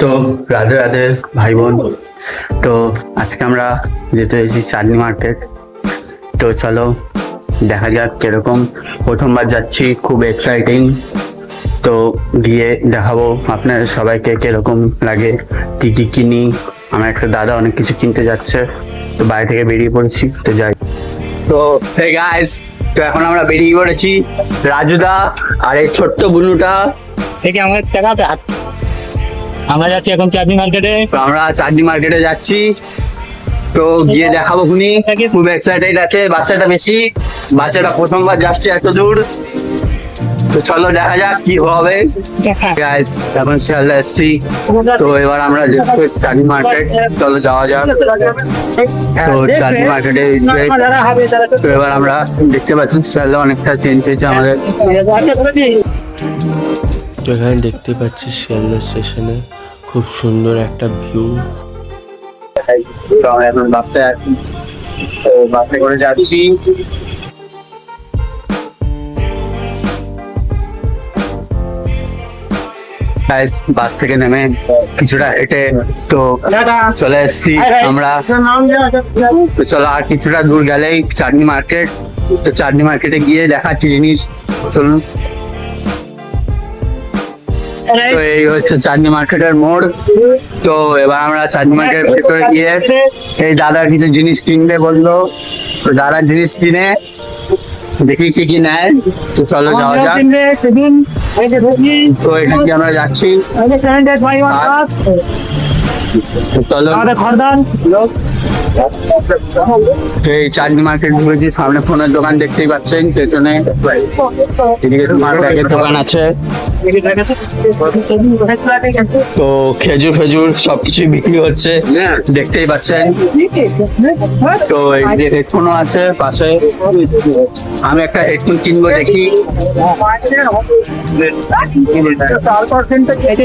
তো রাধে রাধে ভাই বোন তো আজকে আমরা যেতে এসেছি চাটনি মার্কেট তো চলো দেখা যাক কীরকম। প্রথমবার যাচ্ছি, খুব এক্সাইটিং তো গিয়ে দেখাবো আপনার সবাইকে কীরকম লাগে, কি কি কিনি। আমার একটা দাদা অনেক কিছু কিনতে যাচ্ছে। তো বাড়ি থেকে বেরিয়ে পড়েছি, তো যাই। তো গাইস তো এখন আমরা বেরিয়ে পড়েছি রাজুদা আর এই ছোট্ট বুনুটা। থেকে আমাদের হাত আমরা যাচ্ছি এখন চাঁদনি মার্কেটে তো আমরা চাঁদনি মার্কেটে যাচ্ছি। তো গিয়ে দেখাবো খুনি। খুব এক্সাইটেড আছে বাচ্চাটা বেশি। বাচ্চাটা প্রথমবার যাচ্ছে এত দূর। তো চলো দেখা যাক কি হবে। গাইস এখন শিয়ালদা এসছি। তো এবার আমরা যাচ্ছি চাঁদনি মার্কেট চলো যাওয়া যাক। তো চাঁদনি মার্কেটে তো এবার আমরা দেখতে পাচ্ছি শিয়ালদা অনেকটা চেঞ্জ হয়েছে আমাদের। তো এখানে দেখতে পাচ্ছি শিয়ালদা স্টেশনে খুব সুন্দর একটা ভিউ এখন বাসে আছি। তো বাসে করে যাচ্ছি। বাস থেকে নেমে কিছুটা হেঁটে তো চলে এসেছি আমরা। তো চলো আর কিছুটা দূর গেলেই চাটনি মার্কেট তো চাটনি মার্কেটে গিয়ে দেখাচ্ছি জিনিস। চলুন। তো এই হচ্ছে চাঁদনি মার্কেটের মোড়। তো এবার আমরা চাঁদনি মার্কেটের ভেতরে গিয়ে এই দাদার কিছু জিনিস কিনবে বলল। তো দাদার জিনিস কিনে দেখি কি কি নেয়। তো চলো যাওয়া যাক। তো এখান আমরা যাচ্ছি। আমাদের খরদান এই চাঁদনি মার্কেট ঢুকেছি সামনে ফোনের দোকান দেখতেই পাচ্ছেন পেছনে ব্যাগের দোকান আছে। তো খেজুর খেজুর সবকিছুই বিক্রি হচ্ছে দেখতেই পাচ্ছেন। তো এই যে হেডফোনও আছে পাশে। আমি একটা হেডফোন কিনবো দেখি। চার পার্সেন্ট এতে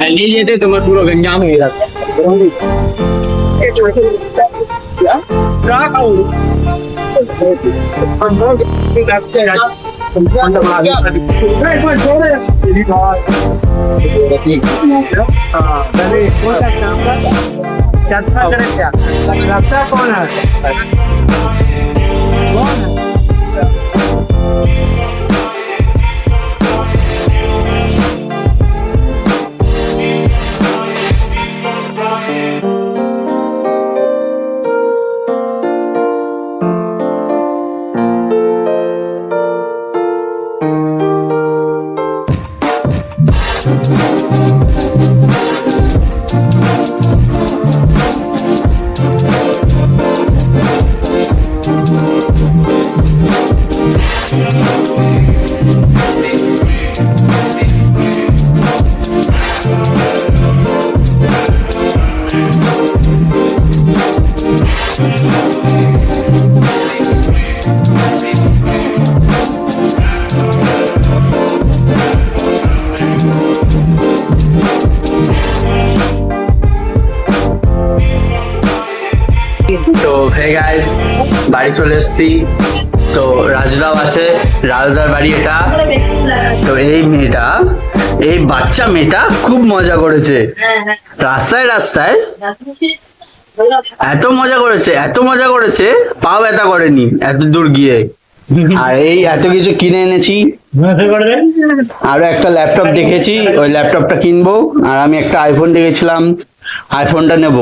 એલજી જે તે તમારો પૂરો ગંજામ હે યાર બરોબર એ જો યાર કા કાઉ અંદો કે રાખતે રાજ સંપૂર્ણ બના દે એ કોઈ જોડે એની વાત હા ભલે કોઈ સા કામ કર ચર્ચા કરે છે लगता कौन है कौन है Thank তো হে গাইস বাড়ি চলে এসেছি। তো রাজদাও আছে, রাজদার বাড়ি এটা। তো, এই মেয়েটা, এই বাচ্চা মেয়েটা খুব মজা করেছে। রাস্তায় রাস্তায় এত মজা করেছে, এত মজা করেছে, পাও ব্যথা করেনি, এত দূর গিয়ে। আর এই এত কিছু কিনে এনেছি। আরও একটা ল্যাপটপ দেখেছি, ওই ল্যাপটপটা কিনবো। আর আমি একটা আইফোন দেখেছিলাম আইফোনটা নেব।